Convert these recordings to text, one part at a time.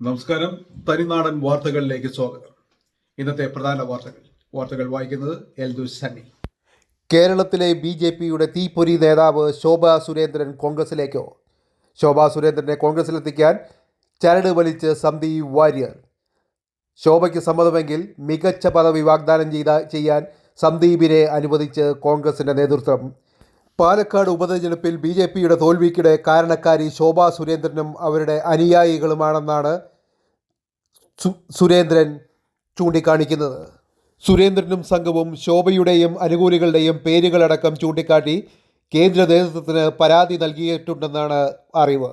നമസ്കാരം. തനിനാടൻ വാർത്തകളിലേക്ക് സ്വാഗതം. ഇന്നത്തെ പ്രധാന വാർത്തകൾ. വാർത്തകൾ വായിക്കുന്നത് എൽദു സണ്ണി. കേരളത്തിലെ ബി ജെ പിയുടെ തീപ്പൊരി നേതാവ് ശോഭ സുരേന്ദ്രൻ കോൺഗ്രസിലേക്കോ? ശോഭ സുരേന്ദ്രനെ കോൺഗ്രസിലെത്തിക്കാൻ ചരട് വലിച്ച് സന്ദീപ് വാര്യർ. ശോഭയ്ക്ക് സമ്മതമെങ്കിൽ മികച്ച പദവി വാഗ്ദാനം ചെയ്ത ചെയ്യാൻ സന്ദീപിനെ അനുവദിച്ച് കോൺഗ്രസിന്റെ നേതൃത്വം പാലക്കാട് ഉപതെരഞ്ഞെടുപ്പിൽ ബി ജെ പിയുടെ തോൽവിക്കിടെ കാരണക്കാരി ശോഭാ സുരേന്ദ്രനും അവരുടെ അനുയായികളുമാണെന്നാണ് സുരേന്ദ്രൻ ചൂണ്ടിക്കാണിക്കുന്നത്. സുരേന്ദ്രനും സംഘവും ശോഭയുടെയും അനുകൂലികളുടെയും പേരുകളടക്കം ചൂണ്ടിക്കാട്ടി കേന്ദ്ര നേതൃത്വത്തിന് പരാതി നൽകിയിട്ടുണ്ടെന്നാണ് അറിവ്.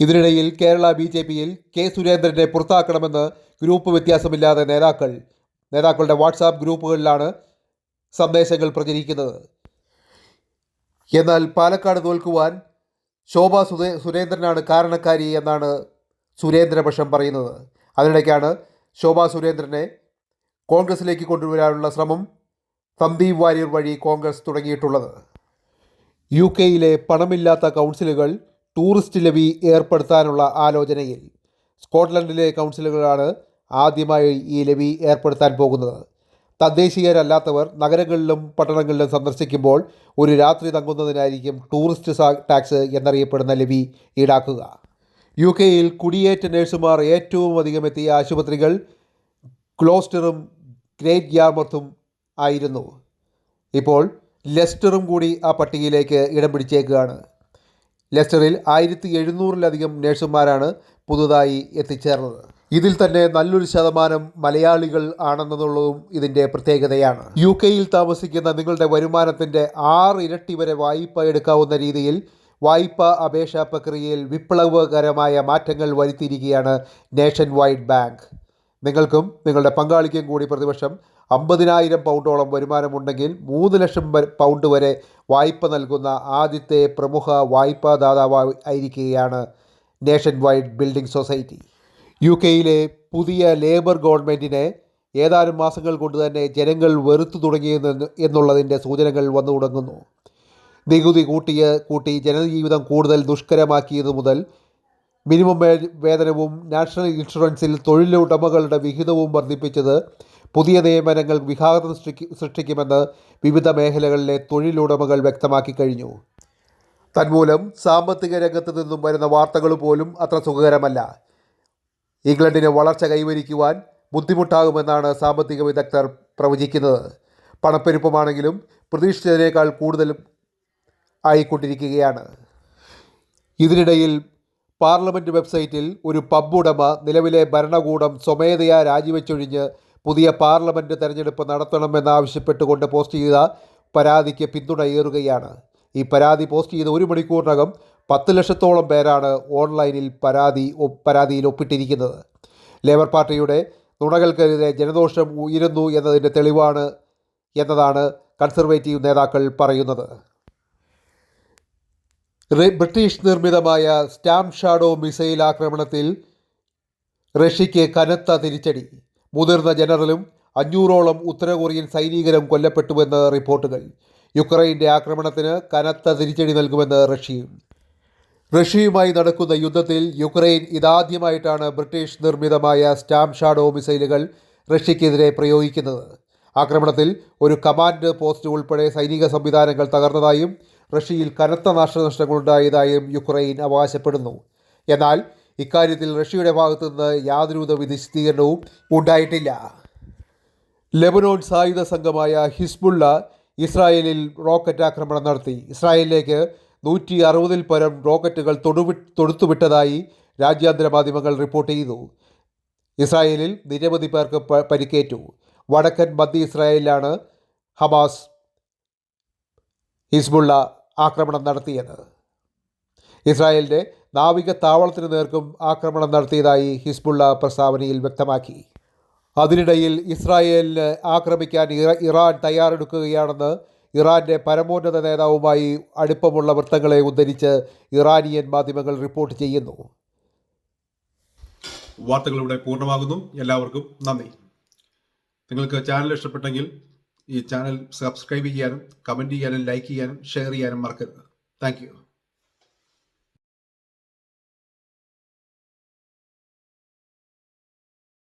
ഇതിനിടയിൽ കേരള ബി ജെ പിയിൽ കെ സുരേന്ദ്രനെ പുറത്താക്കണമെന്ന് ഗ്രൂപ്പ് വ്യത്യാസമില്ലാതെ നേതാക്കൾ നേതാക്കളുടെ വാട്സാപ്പ് ഗ്രൂപ്പുകളിലാണ് സന്ദേശങ്ങൾ പ്രചരിക്കുന്നത്. എന്നാൽ പാലക്കാട് തോൽക്കുവാൻ ശോഭ സുരേ സുരേന്ദ്രനാണ് കാരണക്കാരി എന്നാണ് സുരേന്ദ്രപക്ഷം പറയുന്നത്. അതിനിടയ്ക്കാണ് ശോഭ സുരേന്ദ്രനെ കോൺഗ്രസിലേക്ക് കൊണ്ടുവരാനുള്ള ശ്രമം സന്ദീപ് വാര്യർ വഴി കോൺഗ്രസ് തുടങ്ങിയിട്ടുള്ളത്. യു കെയിലെ പണമില്ലാത്ത കൗൺസിലുകൾ ടൂറിസ്റ്റ് ലെവി ഏർപ്പെടുത്താനുള്ള ആലോചനയിൽ. സ്കോട്ട്ലൻഡിലെ കൗൺസിലുകളാണ് ആദ്യമായി ഈ ലെവി ഏർപ്പെടുത്താൻ പോകുന്നത്. തദ്ദേശീയരല്ലാത്തവർ നഗരങ്ങളിലും പട്ടണങ്ങളിലും സന്ദർശിക്കുമ്പോൾ ഒരു രാത്രി തങ്ങുന്നതിനായിരിക്കും ടൂറിസ്റ്റ് ടാക്സ് എന്നറിയപ്പെടുന്ന ലെവി ഈടാക്കുക. യു കെയിൽ കുടിയേറ്റ നഴ്സുമാർ ഏറ്റവും അധികം എത്തിയ ആശുപത്രികൾ ക്ലോസ്റ്ററും ഗ്രേറ്റ് ഗ്യാമർത്തും ആയിരുന്നു. ഇപ്പോൾ ലെസ്റ്ററും കൂടി ആ പട്ടികയിലേക്ക് ഇടം പിടിച്ചേക്കുകയാണ് ലെസ്റ്ററിൽ ആയിരത്തി എഴുന്നൂറിലധികം നഴ്സുമാരാണ് പുതുതായി എത്തിച്ചേർന്നത്. ഇതിൽ തന്നെ നല്ലൊരു ശതമാനം മലയാളികൾ ആണെന്നുള്ളതും ഇതിന്റെ പ്രത്യേകതയാണ്. യു കെയിൽ താമസിക്കുന്ന നിങ്ങളുടെ വരുമാനത്തിന്റെ ആറ് ഇരട്ടി വരെ വായ്പ എടുക്കാവുന്ന രീതിയിൽ വായ്പ അപേക്ഷാ പ്രക്രിയയിൽ വിപ്ലവകരമായ മാറ്റങ്ങൾ വരുത്തിയിരിക്കുകയാണ് നേഷൻ വൈഡ് ബാങ്ക്. നിങ്ങൾക്കും നിങ്ങളുടെ പങ്കാളിക്കും കൂടി പ്രതിവർഷം അമ്പതിനായിരം പൗണ്ടോളം വരുമാനമുണ്ടെങ്കിൽ മൂന്ന് ലക്ഷം പൗണ്ട് വരെ വായ്പ നൽകുന്ന ആദ്യത്തെ പ്രമുഖ വായ്പാദാതാവായിരിക്കുകയാണ് nation wide building society. U കെയിലെ പുതിയ ലേബർ ഗവൺമെന്റിനെ ഏതാനും മാസങ്ങൾ കൊണ്ട് തന്നെ ജനങ്ങൾ വെറുത്തു തുടങ്ങിയെന്ന് എന്നുള്ളതിന്റെ സൂചനകൾ വന്നു തുടങ്ങുന്നു. നികുതി കൂട്ടിയ കൂട്ടി ജനജീവിതം കൂടുതൽ ദുഷ്കരമാക്കിയത് മുതൽ മിനിമം വേതനവും നാഷണൽ ഇൻഷുറൻസിൽ തൊഴിലുടമകളുടെ വിഹിതവും വർദ്ധിപ്പിച്ചത് പുതിയ നിയമനങ്ങൾ വിഘാതം സൃഷ്ടിക്ക് സൃഷ്ടിക്കുമെന്ന് വിവിധ മേഖലകളിലെ തൊഴിലുടമകൾ വ്യക്തമാക്കി കഴിഞ്ഞു. തന്മൂലം സാമ്പത്തിക രംഗത്ത് നിന്നും വരുന്ന വാർത്തകൾ പോലും അത്ര സുഖകരമല്ല. ഇംഗ്ലണ്ടിന് വളർച്ച കൈവരിക്കുവാൻ ബുദ്ധിമുട്ടാകുമെന്നാണ് സാമ്പത്തിക വിദഗ്ധർ പ്രവചിക്കുന്നത്. പണപ്പെരുപ്പമാണെങ്കിലും പ്രതീക്ഷിച്ചതിനേക്കാൾ കൂടുതലും ആയിക്കൊണ്ടിരിക്കുകയാണ്. ഇതിനിടയിൽ പാർലമെന്റ് വെബ്സൈറ്റിൽ ഒരു പബ് ഉടമ നിലവിലെ ഭരണകൂടം സ്വമേധയാ രാജിവെച്ചൊഴിഞ്ഞ് പുതിയ പാർലമെന്റ് തെരഞ്ഞെടുപ്പ് നടത്തണമെന്നാവശ്യപ്പെട്ടുകൊണ്ട് പോസ്റ്റ് ചെയ്ത പരാതിക്ക് പിന്തുണയേറുകയാണ്. ഈ പരാതി പോസ്റ്റ് ചെയ്ത് ഒരു മണിക്കൂറിനകം പത്ത് ലക്ഷത്തോളം പേരാണ് ഓൺലൈനിൽ പരാതി പരാതിയിൽ ഒപ്പിട്ടിരിക്കുന്നത്. ലേബർ പാർട്ടിയുടെ നുണകൾക്കെതിരെ ജനദോഷം ഉയരുന്നു എന്നതിന്റെ തെളിവാണ് എന്നതാണ് കൺസർവേറ്റീവ് നേതാക്കൾ പറയുന്നത്. ബ്രിട്ടീഷ് നിർമ്മിതമായ സ്റ്റാം ഷാഡോ മിസൈൽ ആക്രമണത്തിൽ റഷ്യയ്ക്ക് കനത്ത തിരിച്ചടി. മുതിർന്ന ജനറലും അഞ്ഞൂറോളം ഉത്തര കൊറിയൻ സൈനികരും കൊല്ലപ്പെട്ടുവെന്ന് റിപ്പോർട്ടുകൾ. യുക്രൈന്റെ ആക്രമണത്തിന് കനത്ത തിരിച്ചടി നൽകുമെന്ന് റഷ്യയും. റഷ്യയുമായി നടക്കുന്ന യുദ്ധത്തിൽ യുക്രൈൻ ഇതാദ്യമായിട്ടാണ് ബ്രിട്ടീഷ് നിർമ്മിതമായ സ്റ്റാം ഷാഡോ മിസൈലുകൾ റഷ്യക്കെതിരെ പ്രയോഗിക്കുന്നത്. ആക്രമണത്തിൽ ഒരു കമാൻഡ് പോസ്റ്റ് ഉൾപ്പെടെ സൈനിക സംവിധാനങ്ങൾ തകർന്നതായും റഷ്യയിൽ കനത്ത നാശനഷ്ടങ്ങളുണ്ടായതായും യുക്രൈൻ അവകാശപ്പെടുന്നു. എന്നാൽ ഇക്കാര്യത്തിൽ റഷ്യയുടെ ഭാഗത്തുനിന്ന് യാതൊരുവിധ വിശദീകരണവും ഉണ്ടായിട്ടില്ല. ലെബനോൺ സായുധ സംഘമായ ഹിസ്ബുള്ള ഇസ്രായേലിൽ റോക്കറ്റ് ആക്രമണം നടത്തി. ഇസ്രായേലിലേക്ക് നൂറ്റി അറുപതിൽ പരം റോക്കറ്റുകൾ തൊടുവി തൊടുത്തുവിട്ടതായി രാജ്യാന്തര മാധ്യമങ്ങൾ റിപ്പോർട്ട് ചെയ്തു. ഇസ്രായേലിൽ നിരവധി പേർക്ക് പരിക്കേറ്റു. വടക്കൻ മധ്യ ഇസ്രായേലിലാണ് ഹമാസ് ഹിസ്ബുള്ള ആക്രമണം നടത്തിയത്. ഇസ്രായേലിന്റെ നാവിക താവളത്തിന് നേർക്കും ആക്രമണം നടത്തിയതായി ഹിസ്ബുള്ള പ്രസ്താവനയിൽ വ്യക്തമാക്കി. അതിനിടയിൽ ഇസ്രായേലിന് ആക്രമിക്കാൻ ഇറാൻ തയ്യാറെടുക്കുകയാണെന്ന് ഇറാന്റെ പരമോന്നത നേതാവുമായി അടുപ്പമുള്ള വൃത്തങ്ങളെ ഉദ്ധരിച്ച് ഇറാനിയൻ മാധ്യമങ്ങൾ റിപ്പോർട്ട് ചെയ്യുന്നു. വാർത്തകൾ ഇവിടെ പൂർണമാകുന്നു. എല്ലാവർക്കും നന്ദി. നിങ്ങൾക്ക് ചാനൽ ഇഷ്ടപ്പെട്ടെങ്കിൽ ഈ ചാനൽ സബ്സ്ക്രൈബ് ചെയ്യാനും കമന്റ് ചെയ്യാനും ലൈക്ക് ചെയ്യാനും ഷെയർ ചെയ്യാനും മറക്കരുത്. താങ്ക്